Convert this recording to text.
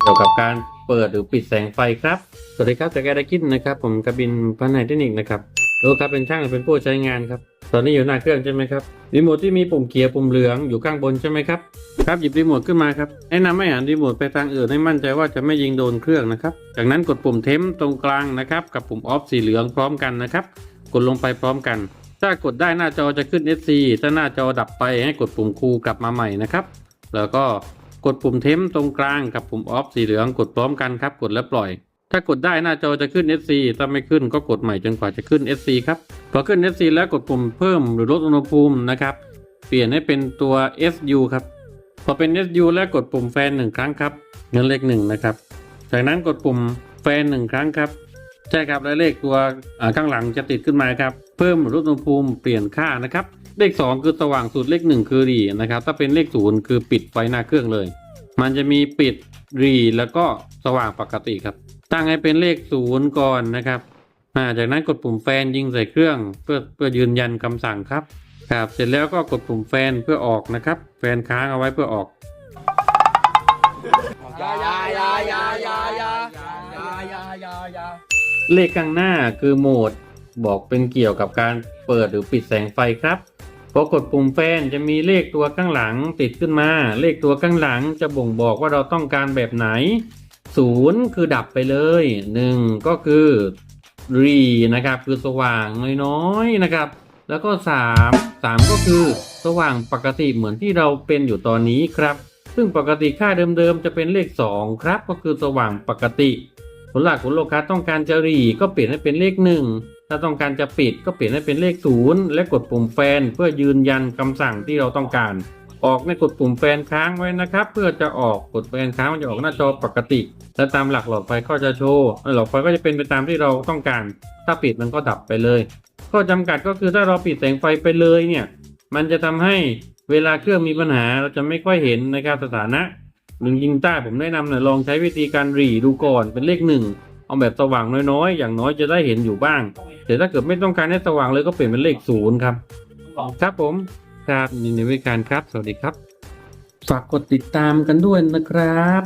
เกี่ยวกับการเปิดหรือปิดแสงไฟครับ สวัสดีครับจากแกไดกินนะครับ ผมกบินพันไหนเทคนิคนะครับดูครับเป็นช่างหรือเป็นผู้ใช้งานครับ ตอนนี้อยู่หน้าเครื่องใช่ไหมครับ รีโมทที่มีปุ่มเขียวปุ่มเหลืองอยู่ข้างบนใช่ไหมครับ ครับหยิบรีโมทขึ้นมาครับ แนะนำให้หันรีโมทไปทางอื่นให้มั่นใจว่าจะไม่ยิงโดนเครื่องนะครับ จากนั้นกดปุ่มเทมตรงกลางนะครับ กับปุ่มออฟสีเหลืองพร้อมกันนะครับ กดลงไปพร้อมกัน ถ้ากดได้หน้าจอจะขึ้น SC ถ้าหน้าจอดับไปให้กดปุ่มคูกลับมาใหม่นะครับ แล้วก็ กดปุ่มเทมตรงกลางกับปุ่มออฟสีเหลืองกดพร้อมกันครับ กดแล้วปล่อย ถ้ากดได้หน้าจอจะขึ้น SC ถ้าไม่ขึ้นก็กดใหม่จนกว่าจะขึ้น SC ครับพอขึ้น SC แล้วกดปุ่มเพิ่มหรือลดอุณหภูมินะครับ เปลี่ยนให้เป็นตัว SU ครับพอเป็น SU แล้วกดปุ่มแฟนหนึ่งครั้งครับเงินเลขหนึ่งนะครับ จากนั้นกดปุ่มแฟนหนึ่งครั้งครับใช่ครับและเลขตัวข้างหลังจะติดขึ้นมาครับ เพิ่มลดอุณหภูมิเปลี่ยนค่านะครับ เลข 2 คือสว่างสุดเลข 1 คือรีนะครับ ถ้าเป็นเลข0คือปิดไฟหน้าเครื่องเลย มันจะมีปิดรีแล้วก็สว่างปกติครับ ตั้งให้เป็นเลข0ก่อนนะครับาจากนั้นกดปุ่มแฟนยิงใส่เครื่องเพื่อเพื่อยืนยันคำสั่งครับครับเสร็จแล้วก็กดปุ่มแฟนเพื่อออกนะครับ แฟนค้างเอาไว้เพื่อออกยายายายายายายายายาเลขข้างหน้าคือโหมดบอกเป็นเกี่ยวกับการเปิดหรือปิดแสงไฟครับ พอกดปุ่มแฟนจะมีเลขตัวข้างหลังติดขึ้นมา เลขตัวข้างหลังจะบ่งบอกว่าเราต้องการแบบไหนศูนย์คือดับไปเลยหนึ่งก็คือรีนะครับคือสว่างน้อยๆนะครับ แล้วก็สามสามก็คือสว่างปกติเหมือนที่เราเป็นอยู่ตอนนี้ครับ ซึ่งปกติค่าเดิมๆจะเป็นเลข 2 ครับ ก็คือสว่างปกติผลหลักของลูกค้าต้องการจะรีก็เปลี่ยนให้เป็นเลข 1 ถ้าต้องการจะปิดก็เปลี่ยนให้เป็นเลข0และกดปุ่มแฟนเพื่อยืนยันคำสั่งที่เราต้องการ ออกในกดปุ่มแฟนค้างไว้นะครับ เพื่อจะออกกดแฟนค้างมันจะออกหน้าจอปกติ และตามหลักหลอดไฟก็จะโชว์หลอดไฟก็จะเป็นไปตามที่เราต้องการ ถ้าปิดมันก็ดับไปเลยข้อจำกัดก็คือถ้าเราปิดแสงไฟไปเลยเนี่ย มันจะทำให้เวลาเครื่องมีปัญหาเราจะไม่ค่อยเห็นนะครับสถานะหรือยิงใต้ผมแนะนำนะลองใช้วิธีการรีดูก่อนเป็นเลขหนึ่งเอาแบบสว่างน้อยๆ อย่างน้อยจะได้เห็นอยู่บ้าง แต่ถ้าเกิดไม่ต้องการให้สว่างเลยก็เปลี่ยนเป็นเลขศูนย์ครับ ครับผมครับยินดีในบริการครับ สวัสดีครับ ฝากกดติดตามกันด้วยนะครับ